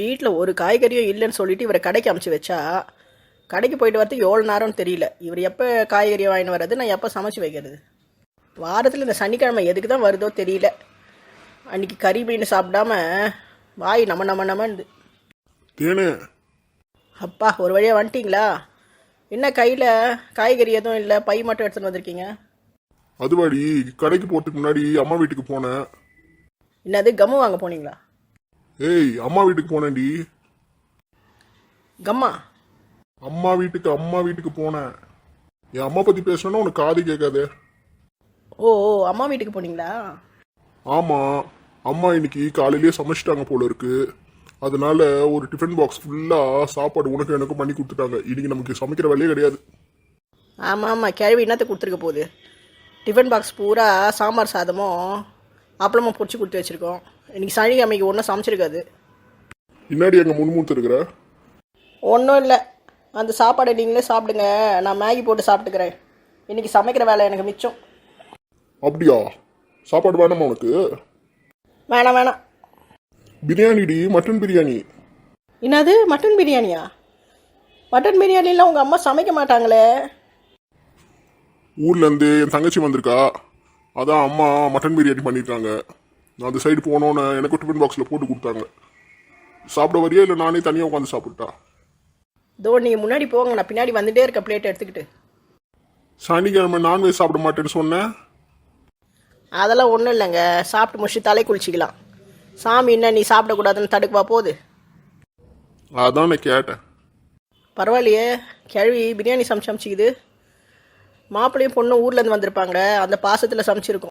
வீட்டில் ஒரு காய்கறியும் இல்லைன்னு சொல்லிட்டு இவரை கடைக்கு அமுச்சு வச்சா கடைக்கு போயிட்டு வரதுக்கு எவ்வளோ நேரம்னு தெரியல. இவர் எப்போ காய்கறி வாங்கிட்டு வர்றது நான் எப்போ சமைச்சு வைக்கிறது? வாரத்தில் இந்த சனிக்கிழமை எதுக்கு தான் வருதோ தெரியல. அன்னைக்கு கறி மீன் சாப்பிடாம வாய் நம்ம நம்ம தேனு. அப்பா ஒரு வழியாக வந்துட்டீங்களா? என்ன கையில் காய்கறி எதுவும் இல்லை? பை மட்டும் எடுத்துன்னு வந்திருக்கீங்க? அதுவாடி கடைக்கு போறதுக்கு முன்னாடி அம்மா வீட்டுக்கு போனேன். என்னது கம்மு வாங்க போனீங்களா? ஏய் அம்மா வீட்டுக்கு போனேன்டி. கம்மா. அம்மா வீட்டுக்கு அம்மா வீட்டுக்கு போனேன். என் அம்மா பத்தி பேசணும்னா உனக்கு காது கேட்காதே. ஓ ஓ அம்மா வீட்டுக்கு போனீங்களா? ஆமா அம்மா இன்னைக்கு காலையிலேயே சமைச்சிட்டாங்க போல இருக்கு. அதனால ஒரு டிஃபன் பாக்ஸ் ஃபுல்லா சாப்பாடு உனக்கு எனக்கும் பண்ணி கொடுத்துட்டாங்க. இன்னைக்கு நமக்கு சமைக்கிற வேலையே கிடையாது. ஆமாம் ஆமாம் கிழவி என்னத்தை கொடுத்துருக்க போகுது? டிஃபன் பாக்ஸ் பூரா சாம்பார் சாதமும் அப்பளமும் பொரிச்சு கொடுத்து வச்சுருக்கோம். இன்னைக்கு சனிக்கிழமைக்கு ஒன்றும் சமைச்சிருக்காது. பின்னாடி அங்க முன்மூத்து இருக்கிற? ஒன்றும் இல்லை. அந்த சாப்பாடை நீங்களே சாப்பிடுங்க. நான் மேகி போட்டு சாப்பிட்டுக்கிறேன். இன்னைக்கு சமைக்கிற வேலை எனக்கு மிச்சம். அப்படியா? சாப்பாடு வேணாமா உனக்கு? வேணாம் வேணாம். பிரியாணிடி மட்டன் பிரியாணி. என்னது? மட்டன் பிரியாணியா? மட்டன் பிரியாணிலாம் உங்கள் அம்மா சமைக்க மாட்டாங்களே. ஊர்ல இருந்து என் தங்கச்சி வந்திருக்கா. அதான் அம்மா மட்டன் பிரியாணி பண்ணிருக்காங்க நான் அந்த சைடு போனோன்னு எனக்கு டிஃபன் பாக்ஸ்ல போட்டு கொடுத்தாங்க. சாப்பிட வரியா இல்லை நானே தனியாக உட்காந்து சாப்பிட்டா இதோ நீங்கள் முன்னாடி போங்க நான் பின்னாடி வந்துட்டே இருக்க பிளேட் எடுத்துக்கிட்டு. சனிக்கிழமை நான்வெஜ் சாப்பிட மாட்டேன்னு சொன்னேன் அதெல்லாம் ஒன்றும் இல்லைங்க. சாப்பிட்டு முடிச்சு தலை குளிச்சிக்கலாம். சாமி என்ன நீ சாப்பிடக்கூடாதுன்னு தடுக்குவா போகுது? அதான் நான் கேட்டேன். பரவாயில்லையே. கிழவி பிரியாணி சமைச்சு சமைச்சிக்குது. மாப்பிள்ளையும் பொண்ணும் ஊர்லேருந்து வந்திருப்பாங்க அந்த பாசத்தில் சமைச்சிருக்கோம்.